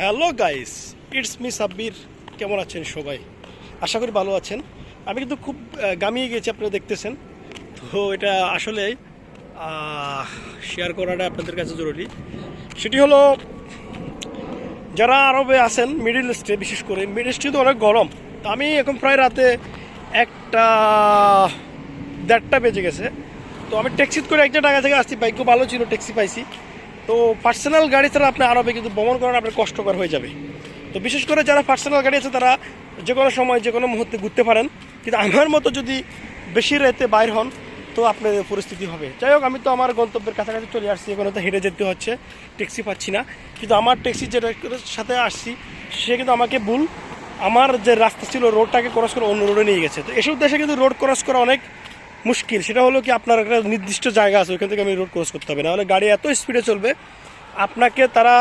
Hello guys, it's me Sabbir. কেমন আছেন সবাই? আশা করি ভালো আছেন। আমি কিন্তু খুব গামিয়ে গেছি, আপনারা দেখতেছেন। তো এটা আসলে শেয়ার করাটা আপনাদের কাছে জরুরি। সেটি হলো, যারা আরবে আছেন মিডিল ইস্টে বিশেষ করে মিডিল ইস্টে তো অনেক গরম। তো আমি এখন প্রায় রাতে একটা, দেড়টা বেজে গেছে। তো আমি ট্যাক্সিত করে একটা টাকা থেকে আসছি বাইকও ভালো ছিল, ট্যাক্সি পাইছি। তো পার্সোনাল গাড়ি ছাড়া আপনি আরবে কিন্তু ভ্রমণ করার আপনার কষ্টকর হয়ে যাবে। তো বিশেষ করে যারা পার্সোনাল গাড়ি আছে, তারা যে কোনো সময়, যে কোনো মুহূর্তে ঘুরতে পারেন। কিন্তু আমার মতো যদি বেশি রাতে বাইর হন, তো আপনার পরিস্থিতি হবে। যাই হোক, আমি তো আমার গন্তব্যের কাছাকাছি চলে আসছি, এখানে তো হেঁটে যেতে হচ্ছে। ট্যাক্সি পাচ্ছি না। কিন্তু আমার ট্যাক্সি যেটার সাথে আসছি, সে কিন্তু আমাকে ভুল। আমার যে রাস্তা ছিল রোডটাকে ক্রস করে অন্য রোডে নিয়ে গেছে। তো এসব দেশে কিন্তু রোড ক্রস করা অনেক মুশকিল। সেটা হলো কি আপনার একটা নির্দিষ্ট জায়গা আছে, ওইখান থেকে আমি রোড ক্রস করতে হবে। নাহলে গাড়ি এত স্পিডে চলবে, আপনাকে তারা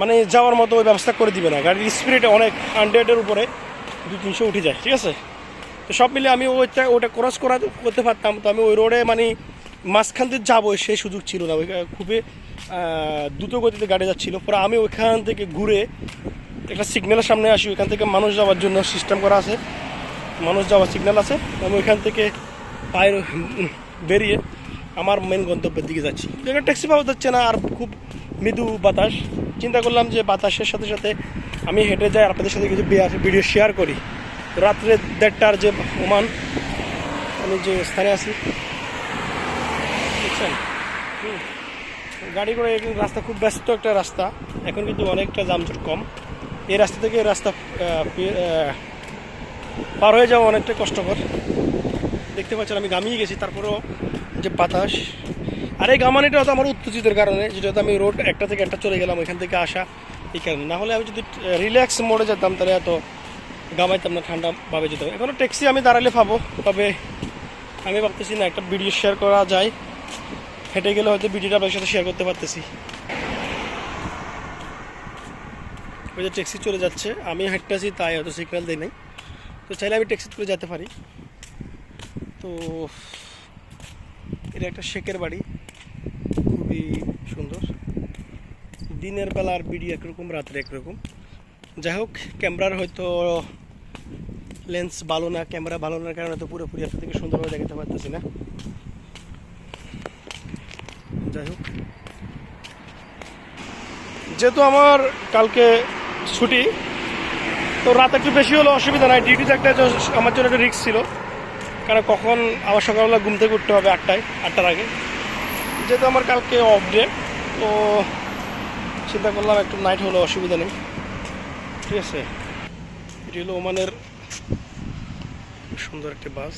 মানে যাওয়ার মতো ওই ব্যবস্থা করে দিবে না। গাড়ির স্পিড অনেক হান্ড্রেডের উপরে দু তিনশো উঠে যায়, ঠিক আছে? তো সব মিলে আমি ওইটা ওটা ক্রস করা করতে পারতাম, তো আমি ওই রোডে মানে মাঝখান দিয়ে যাব সেই সুযোগ ছিল না। ওই খুবই দ্রুত গতিতে গাড়ি যাচ্ছিল। পরে আমি ওইখান থেকে ঘুরে একটা সিগন্যালের সামনে আসি। ওইখান থেকে মানুষ যাওয়ার জন্য সিস্টেম করা আছে। মানুষ যাওয়ার সিগন্যাল আছে। আমি ওইখান থেকে পায়ের বেরিয়ে আমার মেন গন্তব্যের দিকে যাচ্ছি। এখানে ট্যাক্সি পাওয়া যাচ্ছে না, আর খুব মৃদু বাতাস। চিন্তা করলাম যে বাতাসের সাথে সাথে আমি হেঁটে যাই, আপনাদের সাথে কিছু ভিডিও শেয়ার করি। রাত্রে দেড়টার যে ওমান, আমি যে স্থানে আছি, বুঝছেন? গাড়ি করে রাস্তা খুব ব্যস্ত একটা রাস্তা, এখন কিন্তু অনেকটা যানজট কম। এই রাস্তা থেকে রাস্তা পার হয়ে যাওয়া অনেকটা কষ্টকর। দেখতে পাচ্ছেন, আমি গামিয়ে গেছি, তারপরেও যে বাতাস। আর এই গামানিটা হয়তো আমার উত্তেজিতের কারণে, যেটা হয়তো আমি রোড একটা থেকে একটা চলে গেলাম, ওইখান থেকে আসা এই কারণে। না হলে আমি যদি রিল্যাক্স মোডে যেতাম, তাহলে এত গামাইতাম না, ঠান্ডাভাবে যেতাম। এখনও ট্যাক্সি আমি দাঁড়ালে পাবো, তবে আমি ভাবতেছি না, একটা ভিডিও শেয়ার করা যায়। হেঁটে গেলে হয়তো ভিডিওটা আপনার সাথে শেয়ার করতে পারতেছি। ওই যে ট্যাক্সি চলে যাচ্ছে, আমি হাঁটতেছি, তাই হয়তো সিগন্যাল দেয় নাই। তো চাইলে আমি ট্যাক্সি করে যেতে পারি। তো এটা একটা শেখের বাড়ি। খুবই সুন্দর। দিনের বেলার ভিডিও একরকম, রাত্রে একরকম। যাই হোক, ক্যামেরার হয়তো লেন্স ভালো না, ক্যামেরা ভালো না, কারণে তো পুরোপুরি আপনার থেকে সুন্দরভাবে দেখাতে পারতেছি না। যাই হোক। যেহেতু আমার কালকে ছুটি, তো রাত একটু বেশি হলো অসুবিধা নাই। ডিউটিতে একটা আমার জন্য একটা রিক্স ছিল। কারণ কখন আবার সকালবেলা ঘুম থেকে উঠতে হবে আটটায়, আটটার আগে। যেহেতু আমার কালকে অফ ডে তো চিন্তা করলাম একটু নাইট হলো অসুবিধা নেই। ঠিক আছে? এটি হলো ওমানের সুন্দর একটি বাস।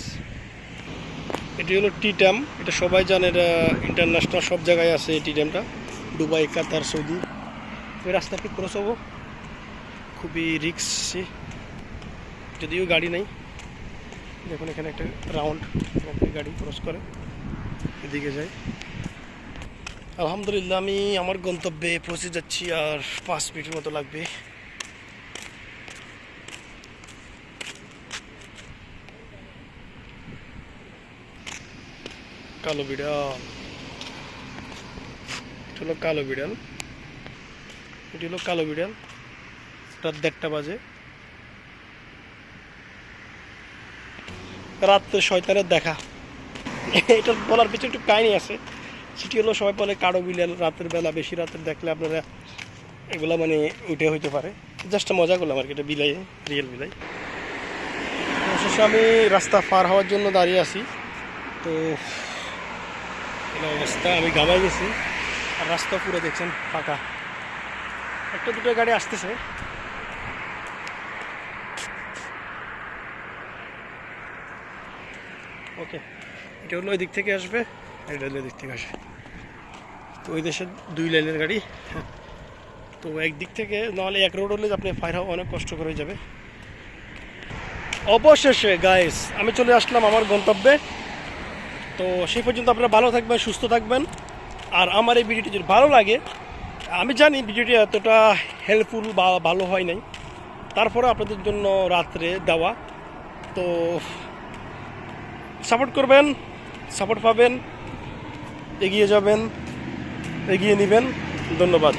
এটি হলো টি ট্যাম এটা সবাই জানে, এটা ইন্টারন্যাশনাল সব জায়গায় আছে এই টি। ট্যামটা দুবাই, কাতার, সৌদি। ওই রাস্তাটি ক্রস হব খুবই রিক্সি যদিও গাড়ি নেই। দেখুন, এখানে একটা রাউন্ড গাড়ি ক্রস করে এদিকে যাই আলহামদুলিল্লাহ, আমি আমার গন্তব্যে পৌঁছে যাচ্ছি আর পাঁচ মিনিটের মতো লাগবে। কালো বিড়াল। এটা হলো কালো বিড়াল। এটি হলো কালো বিড়াল। রাত দেড়টা বাজে। রাত্রে শয়তানের দেখা। এটা বলার পিছনে একটু কাহিনী আছে। সেটি হলো সবাই বলে কারও বিড়াল রাতের বেলা বেশি রাতের দেখলে আপনারা এগুলা মানে উঠে হইতে পারে। জাস্ট মজা করলাম আর কি, এটা বিলাই রিয়েল বিলাই। অবশেষে আমি রাস্তা পার হওয়ার জন্য দাঁড়িয়ে আছি। তো অবস্থা, আমি গামাই গেছি। আর রাস্তা পুরো দেখছেন ফাঁকা। একটা দুটো গাড়ি আসতেছে। ওকে এটা হলো ওই দিক থেকে আসবে এটা হলো ওই দিক থেকে আসবে। তো ওই দেশের দুই লাইনের গাড়ি হ্যাঁ। তো একদিক থেকে নাহলে এক রোড হলে আপনি ফায়ার হওয়া অনেক কষ্ট করে যাবে। অবশেষে গাইস আমি চলে আসলাম আমার গন্তব্যে। তো সেই পর্যন্ত আপনারা ভালো থাকবেন, সুস্থ থাকবেন। আর আমার এই ভিডিওটি যদি ভালো লাগে, আমি জানি ভিডিওটি এতটা হেল্পফুল বা ভালো হয় নাই। তারপরে আপনাদের জন্য রাত্রে দেওয়া। তো সাপোর্ট করবেন সাপোর্ট পাবেন এগিয়ে যাবেন এগিয়ে নেবেন। ধন্যবাদ।